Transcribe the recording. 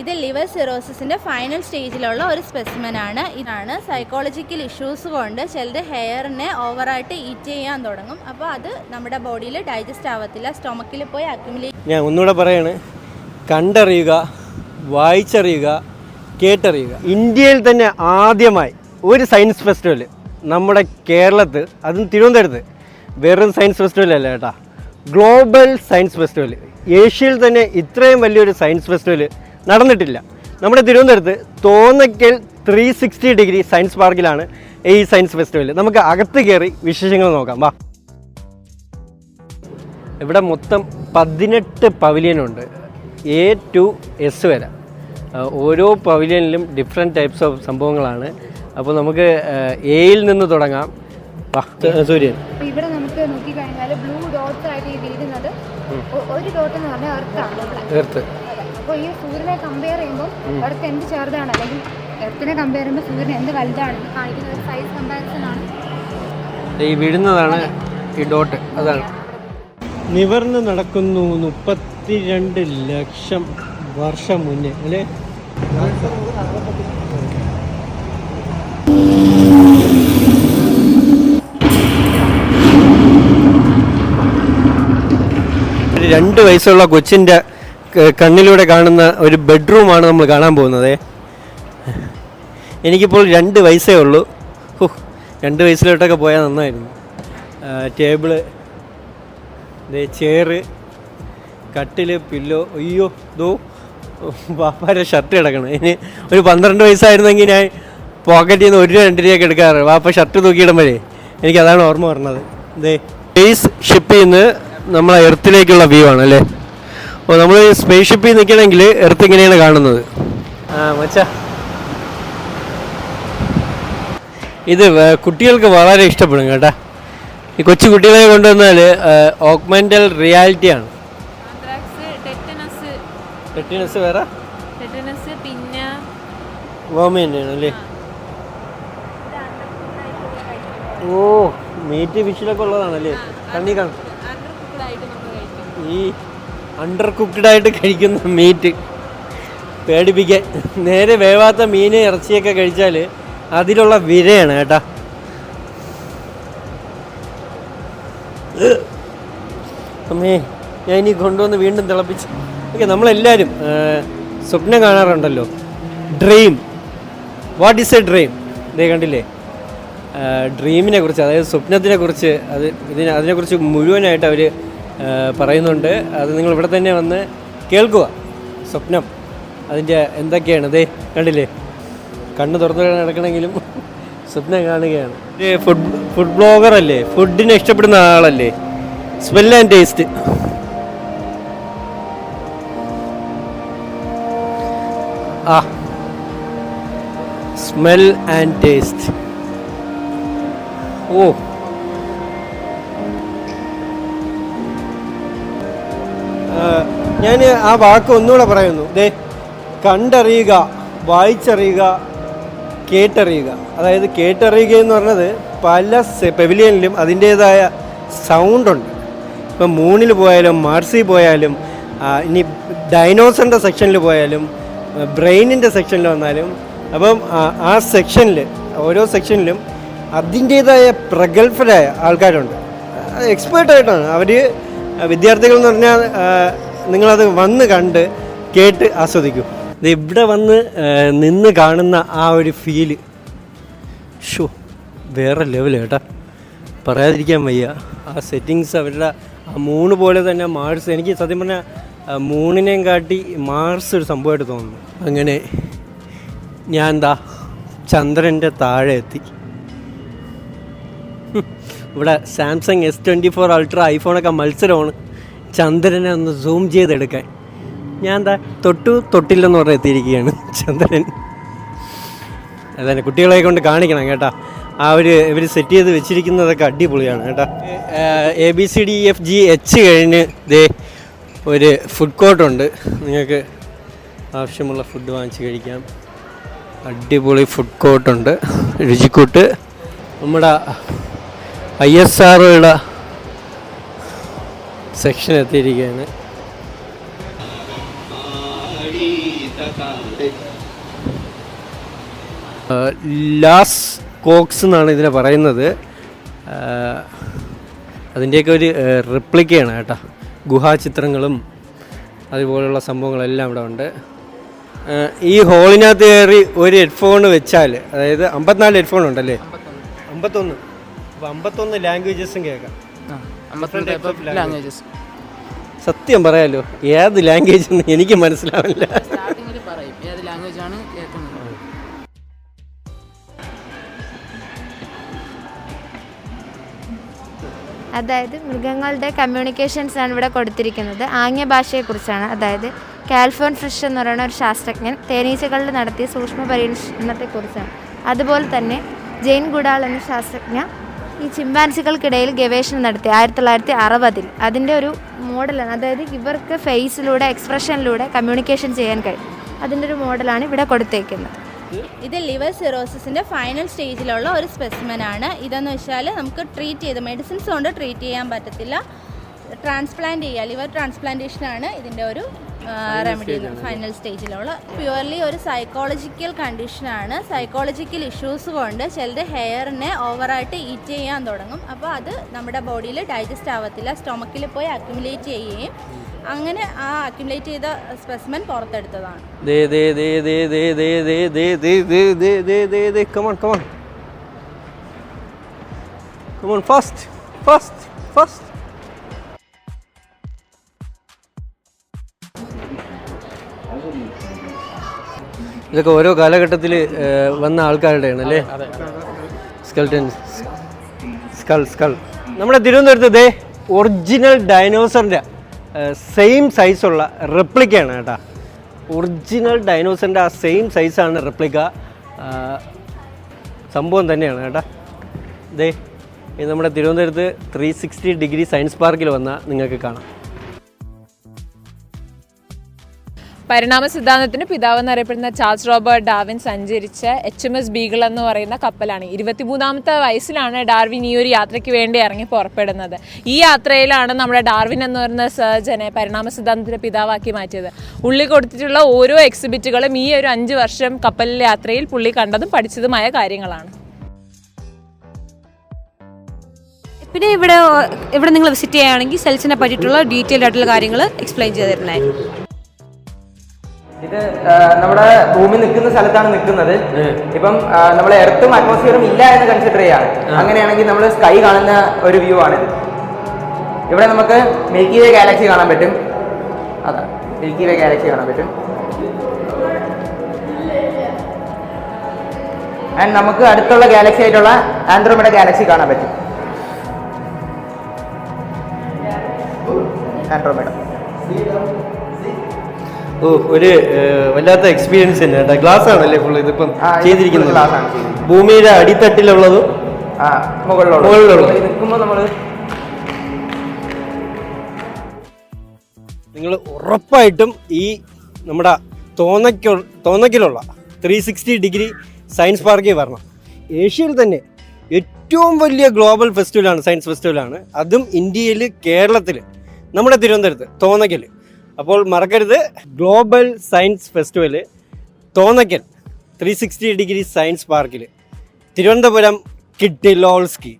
ഇത് liver സിറോസിസിന്റെ final സ്റ്റേജിലുള്ള ഒരു specimen ആണ്. ഇതാണ് സൈക്കോളജിക്കൽ ഇഷ്യൂസ് കൊണ്ട് ചിലർ ഹെയറിനെ ഓവറായിട്ട് ഈറ്റ് ചെയ്യാൻ തുടങ്ങും. അപ്പോൾ അത് നമ്മുടെ ബോഡിയിൽ ഡൈജസ്റ്റ് ആവത്തില്ല സ്റ്റൊമക്കിൽ പോയി അക്യുമുലേറ്റ് ഞാൻ ഒന്നുകൂടെ പറയാണ്. കണ്ടറിയുക വായിച്ചറിയുക കേട്ടറിയുക. ഇന്ത്യയിൽ തന്നെ ആദ്യമായി ഒരു സയൻസ് ഫെസ്റ്റിവൽ നമ്മുടെ കേരളത്ത് അതും തിരുവനന്തപുരത്ത് വെറും സയൻസ് ഫെസ്റ്റിവൽ അല്ല കേട്ടാ. ഗ്ലോബൽ സയൻസ് ഫെസ്റ്റിവൽ ഏഷ്യയിൽ തന്നെ ഇത്രയും വലിയൊരു സയൻസ് ഫെസ്റ്റിവൽ നടന്നിട്ടില്ല. നമ്മുടെ തിരുവനന്തപുരത്ത് Thonnakkal three sixty degree science പാർക്കിലാണ് ഈ സയൻസ് ഫെസ്റ്റിവൽ നമുക്ക് അകത്ത് കയറി വിശേഷങ്ങൾ നോക്കാം. വാ. ഇവിടെ മൊത്തം പതിനെട്ട് പവിലിയനുണ്ട് എ ടു എസ് വരെ. ഓരോ പവിലിയനിലും ഡിഫറെന്റ് ടൈപ്സ് ഓഫ് സംഭവങ്ങളാണ്. അപ്പോൾ നമുക്ക് എയിൽ നിന്ന് തുടങ്ങാം. വാ, സൂര്യൻ. ഇവിടെ നമുക്ക് നോക്കിക്കഴിഞ്ഞാൽ ബ്ലൂ ഡോട്ട് ആയിട്ട് ഈ വീഴുന്നത് ഒരു ഡോട്ട് എന്ന് പറഞ്ഞാൽ എർത്താണ് എർത്ത് അപ്പോൾ ഈ സൂര്യനെ കമ്പയർ ചെയ്യുമ്പോൾ എർത്ത് എന്ത് ചെറുതാണ്? അല്ലെങ്കിൽ എർത്തിനെ കമ്പയർ ചെയ്യുമ്പോൾ സൂര്യൻ എന്ത് വലുതാണ്? കാണിക്കുന്ന ഒരു സൈസ് കമ്പാരിസൺ ആണ്. ഈ വീഴുന്നതാണ് ഈ ഡോട്ട് അതാണ്. നിവർന്ന് നടക്കുന്നു മുപ്പത്തിരണ്ട് ലക്ഷം വർഷം മുന്നേ അല്ലേ? രണ്ട് വയസ്സുള്ള കൊച്ചിന്റെ കണ്ണിലൂടെ കാണുന്ന ഒരു ബെഡ്റൂമാണ് നമ്മൾ കാണാൻ പോകുന്നത്. എനിക്കിപ്പോൾ രണ്ട് വയസ്സേ ഉള്ളൂ. ഹോ രണ്ട് വയസ്സിലോട്ടൊക്കെ പോയാൽ നന്നായിരുന്നു. ടേബിൾ ചെയറ് കട്ടിൽ പില്ലോ അയ്യോ ദോ വാപ്പാരെ ഷർട്ട് കിടക്കണം. ഇനി ഒരു പന്ത്രണ്ട് വയസ്സായിരുന്നെങ്കിൽ ഞാൻ പോക്കറ്റിൽ നിന്ന് ഒരു രണ്ട് രൂപയൊക്കെ എടുക്കാറ്. വാപ്പ ഷർട്ട് തൂക്കിയിടുമ്പോഴേ എനിക്ക് അതാണ് ഓർമ്മ പറഞ്ഞത് ഇതേ സ്പേസ് ഷിപ്പിൽ നിന്ന് നമ്മളെ എർത്തിലേക്കുള്ള വ്യൂ ആണ് അല്ലേ? അപ്പോൾ നമ്മൾ സ്പേസ് ഷിപ്പിൽ നിൽക്കണമെങ്കിൽ എർത്ത് ഇങ്ങനെയാണ് കാണുന്നത്. ആ മച്ചാ. ഇത് കുട്ടികൾക്ക് വളരെ ഇഷ്ടപ്പെടും കേട്ടാ. ഈ കൊച്ചു കുട്ടികളെ കൊണ്ടുവന്നാൽ ഓഗ്മെന്റൽ റിയാലിറ്റിയാണ് ആണ്. ടെറ്റനസ്. ടെറ്റിനസ് വേറെ? ടെറ്റനസ് പിന്നെ അല്ലേ? ഓ മീറ്റ് ഫിഷിലൊക്കെ ഉള്ളതാണല്ലേ? കണ്ണി കാണും. ഈ അണ്ടർ കുക്ക്ഡ് ആയിട്ട് കഴിക്കുന്ന മീറ്റ്. പേടിപ്പിക്കാൻ. നേരെ വേവാത്ത മീൻ ഇറച്ചിയൊക്കെ കഴിച്ചാൽ അതിലുള്ള വിരയാണ് കേട്ടാ. അമ്മേ ഞാൻ ഇനി കൊണ്ടുവന്ന് വീണ്ടും തിളപ്പിച്ച് ഓക്കെ നമ്മളെല്ലാവരും സ്വപ്നം കാണാറുണ്ടല്ലോ. Dream what is a dream ഇതേ കണ്ടില്ലേ? ഡ്രീമിനെ കുറിച്ച് അതായത് സ്വപ്നത്തിനെ കുറിച്ച് അത് ഇതിനെ അതിനെക്കുറിച്ച് മുഴുവനായിട്ട് അവർ പറയുന്നുണ്ട്. അത് നിങ്ങൾ ഇവിടെ തന്നെ വന്ന് കേൾക്കുക. സ്വപ്നം. അതിന്റെ എന്തൊക്കെയാണ്? അതേ കണ്ടില്ലേ? കണ്ണ് തുറന്നു നടക്കണമെങ്കിലും സ്വപ്നം കാണുകയാണ്. ഫുഡ് ഫുഡ് ബ്ലോഗർ അല്ലേ? ഫുഡിനെ ഇഷ്ടപ്പെടുന്ന ആളല്ലേ? Smell and taste. ആ. Smell and taste. ഓ. ഞാൻ ആ വാക്ക് ഒന്നുകൂടെ പറയുന്നു. ദേ കണ്ടറിയുക വായിച്ചറിയുക കേട്ടറിയുക. അതായത് കേട്ടറിയുക എന്ന് പറഞ്ഞത് പല പെവിലിയനിലും അതിന്റേതായ സൗണ്ടുണ്ട് ഇപ്പം മൂണിൽ പോയാലും മാർസിൽ പോയാലും ഇനി ഡൈനോസറിന്റെ സെക്ഷനിൽ പോയാലും ബ്രെയിനിന്റെ സെക്ഷനിൽ വന്നാലും അപ്പം ആ- സെക്ഷനിൽ ഓരോ സെക്ഷനിലും അതിന്റേതായ പ്രഗത്ഭരായ ആൾക്കാരുണ്ട്. എക്സ്പേർട്ടായിട്ടാണ് അവർ വിദ്യാർത്ഥികൾ എന്ന് പറഞ്ഞാൽ നിങ്ങളത് വന്ന് കണ്ട് കേട്ട് ആസ്വദിക്കും. ഇവിടെ വന്ന് നിന്ന് കാണുന്ന ആ ഒരു ഫീൽ ഷോ വേറെ ലെവൽ കേട്ടാ പറയാതിരിക്കാൻ വയ്യ. ആ സെറ്റിങ്സ് അവരുടെ ആ മൂണ് പോലെ തന്നെ മാർസ് എനിക്ക് സത്യം പറഞ്ഞാൽ മൂണിനെയും കാട്ടി മാർസ് ഒരു സംഭവമായിട്ട് തോന്നുന്നു. അങ്ങനെ ഞാൻ എന്താ ചന്ദ്രന്റെ താഴെ എത്തി. ഇവിടെ Samsung S twenty four ultra ഐഫോണൊക്കെ മത്സരമാണ്. ചന്ദ്രനെ ഒന്ന് സൂം ചെയ്തെടുക്കാൻ. ഞാൻ എന്താ തൊട്ടു തൊട്ടില്ലെന്ന് പറഞ്ഞ് എത്തിയിരിക്കുകയാണ് ചന്ദ്രൻ. അതന്നെ കുട്ടികളെ കൊണ്ട് കാണിക്കണം കേട്ടാ. ആ ഒരു ഇവർ സെറ്റ് ചെയ്ത് വെച്ചിരിക്കുന്നതൊക്കെ അടിപൊളിയാണ് കേട്ടോ. A B C D F G H കഴിഞ്ഞ് ദേ ഒരു ഫുഡ് കോർട്ടുണ്ട് നിങ്ങൾക്ക് ആവശ്യമുള്ള ഫുഡ് വാങ്ങിച്ച് കഴിക്കാം. അടിപൊളി ഫുഡ് കോർട്ടുണ്ട് രുചിക്കൂട്ട്. നമ്മുടെ ഐ എസ് ആറുകളുടെ സെക്ഷൻ എത്തിയിരിക്കുകയാണ്. ലാസ് കോക്സ് എന്നാണ് ഇതിനെ പറയുന്നത്. അതിന്റെയൊക്കെ ഒരു റിപ്ലിക്കയാണ് കേട്ടോ. ഗുഹാചിത്രങ്ങളും അതുപോലുള്ള സംഭവങ്ങളെല്ലാം ഇവിടെ ഉണ്ട്. ഈ ഹോളിനകത്ത് കയറി ഒരു ഹെഡ്ഫോൺ വെച്ചാൽ അതായത് അമ്പത്തിനാല് ഹെഡ്ഫോൺ ഉണ്ടല്ലേ? അമ്പത്തൊന്ന്. അപ്പോൾ അമ്പത്തൊന്ന് ലാംഗ്വേജസും കേൾക്കാം. ലാംഗ്വേജസ് സത്യം പറയാലോ ഏത് ലാംഗ്വേജ് എന്ന് എനിക്ക് മനസ്സിലാവില്ല. പറയും ഏത് ലാംഗ്വേജ് ആണ് കേൾക്കുന്നത്. അതായത് മൃഗങ്ങളുടെ കമ്മ്യൂണിക്കേഷൻസ് ആണ് ഇവിടെ കൊടുത്തിരിക്കുന്നത്. ആംഗ്യ ഭാഷയെക്കുറിച്ചാണ് അതായത് കാൽഫോൺ ഫ്രിഷ് എന്ന് പറയുന്ന ഒരു ശാസ്ത്രജ്ഞൻ തേനീച്ചകളിൽ നടത്തിയ സൂക്ഷ്മ പരീക്ഷണത്തെക്കുറിച്ചാണ്. അതുപോലെ തന്നെ ജെയിൻ ഗുഡാൾ എന്ന ശാസ്ത്രജ്ഞ ഈ ചിമ്പാൻസികൾക്കിടയിൽ ഗവേഷണം നടത്തി ആയിരത്തി തൊള്ളായിരത്തി അറുപതിൽ അതിന്റെ ഒരു മോഡലാണ്. അതായത് ഇവർക്ക് ഫേസിലൂടെ എക്സ്പ്രഷനിലൂടെ കമ്മ്യൂണിക്കേഷൻ ചെയ്യാൻ കഴിയും അതിന്റെ ഒരു മോഡലാണ് ഇവിടെ കൊടുത്തേക്കുന്നത്. ഇത് ലിവർ സിറോസിസിന്റെ ഫൈനൽ സ്റ്റേജിലുള്ള ഒരു സ്പെസിമെൻ ആണ് ഇതെന്ന് വെച്ചാൽ നമുക്ക് ട്രീറ്റ് ചെയ്ത് മെഡിസിൻസ് കൊണ്ട് ട്രീറ്റ് ചെയ്യാൻ പറ്റത്തില്ല. ട്രാൻസ്പ്ലാന്റ് ചെയ്യുക ലിവർ ട്രാൻസ്പ്ലാന്റേഷനാണ് ഇതിന്റെ ഒരു റെമഡി ഫൈനൽ സ്റ്റേജിലുള്ള പ്യുവർലി ഒരു സൈക്കോളജിക്കൽ കണ്ടീഷനാണ് സൈക്കോളജിക്കൽ ഇഷ്യൂസ് കൊണ്ട് ചിലരുടെ ഹെയറിനെ ഓവറായിട്ട് ഈറ്റ് ചെയ്യാൻ തുടങ്ങും അപ്പോൾ അത് നമ്മുടെ ബോഡിയിൽ ഡൈജസ്റ്റ് ആവത്തില്ല സ്റ്റൊമക്കിൽ പോയി അക്യുമുലേറ്റ് ചെയ്യുകയും അങ്ങനെ ആ അക്യുമുലേറ്റ് ചെയ്ത സ്പെസിമെൻ പുറത്തെടുത്തതാണ് ഫസ്റ്റ് ഫസ്റ്റ് ഫസ്റ്റ് ഇതൊക്കെ ഓരോ കാലഘട്ടത്തിൽ വന്ന ആൾക്കാരുടെയാണ് അല്ലേ സ്കെൽട്ടൻ സ്കൾ സ്കൾ നമ്മുടെ തിരുവനന്തപുരത്ത് ദേ ഒറിജിനൽ ഡൈനോസറിന്റെ സെയിം സൈസുള്ള റെപ്ലിക്കയാണ് കേട്ടോ. ഒറിജിനൽ ഡൈനോസറിന്റെ ആ സെയിം സൈസാണ് റെപ്ലിക്ക സംഭവം തന്നെയാണ് കേട്ടോ. ദേ ഇത് നമ്മുടെ തിരുവനന്തപുരത്ത് ത്രീ സിക്സ്റ്റി ഡിഗ്രി സയൻസ് പാർക്കിൽ വന്നാൽ നിങ്ങൾക്ക് കാണാം. പരിണാമ സിദ്ധാന്തത്തിന് പിതാവ് എന്നറിയപ്പെടുന്ന ചാൾസ് റോബർട്ട് ഡാവിൻ സഞ്ചരിച്ച എച്ച് എം എസ് ബീഗിൾ എന്ന് പറയുന്ന കപ്പലാണ്. ഇരുപത്തിമൂന്നാമത്തെ വയസ്സിലാണ് ഡാർവിൻ ഈ ഒരു യാത്രയ്ക്ക് വേണ്ടി ഇറങ്ങി പുറപ്പെടുന്നത്. ഈ യാത്രയിലാണ് നമ്മുടെ ഡാർവിൻ എന്ന് പറയുന്ന സർജനെ പരിണാമ സിദ്ധാന്തത്തിന്റെ പിതാവാക്കി മാറ്റിയത്. ഉള്ളി കൊടുത്തിട്ടുള്ള ഓരോ എക്സിബിറ്റുകളും ഈ ഒരു അഞ്ച് വർഷം കപ്പലിലെ യാത്രയിൽ പുള്ളി കണ്ടതും പഠിച്ചതുമായ കാര്യങ്ങളാണ്. പിന്നെ ഇവിടെ ഇവിടെ നിങ്ങൾ വിസിറ്റ് ചെയ്യുകയാണെങ്കിൽ സെൽസിനെ പറ്റിയിട്ടുള്ള ഡീറ്റെയിൽഡ് ആയിട്ടുള്ള കാര്യങ്ങൾ എക്സ്പ്ലെയിൻ ചെയ്ത് തരുന്നതായിരിക്കും. ഇത് നമ്മുടെ ഭൂമി നിൽക്കുന്ന സ്ഥലത്താണ് നിൽക്കുന്നത്. ഇപ്പം നമ്മൾ എർത്തും അറ്റ്മോസ്ഫിയറും ഇല്ല എന്ന് കൺസിഡർ ചെയ്യാണ് അങ്ങനെയാണെങ്കിൽ നമ്മൾ സ്കൈ കാണുന്ന ഒരു വ്യൂ ആണിത്. ഇവിടെ നമുക്ക് മിൽക്കി വേ ഗാലക്സി കാണാൻ പറ്റും. അതാ മിൽക്കി വേ ഗാലക്സി കാണാൻ പറ്റും. ആൻഡ് നമുക്ക് അടുത്തുള്ള ഗാലക്സി ആയിട്ടുള്ള ആൻഡ്രോമിഡ ഗാലക്സി കാണാൻ പറ്റും. ആൻഡ്രോമിഡ ഒരു വല്ലാത്ത എക്സ്പീരിയൻസ് തന്നെ കേട്ടോ. ഗ്ലാസ് ആണല്ലേ ഫുള്ള് ഇതിപ്പം ചെയ്തിരിക്കുന്നത്. ഭൂമിയുടെ അടിത്തട്ടിലുള്ളതും ആ മുകളിലുള്ള മുകളിലുള്ള. നമ്മൾ നിങ്ങൾ ഉറപ്പായിട്ടും ഈ നമ്മുടെ തോന്നയ്ക്ക് തോന്നയ്ക്കിലുള്ള ത്രീ സിക്സ്റ്റി ഡിഗ്രി സയൻസ് പാർക്കിൽ വരണം. ഏഷ്യയിൽ തന്നെ ഏറ്റവും വലിയ ഗ്ലോബൽ ഫെസ്റ്റിവലാണ് സയൻസ് ഫെസ്റ്റിവലാണ് അതും ഇന്ത്യയിൽ കേരളത്തിൽ നമ്മുടെ തിരുവനന്തപുരത്ത് തോന്നയ്ക്കൽ അപ്പോൾ മറക്കരുത്. Global science festival Thonnakkal three sixty degree science പാർക്കിൽ തിരുവനന്തപുരം കിട്ടിലോൾസ്കി.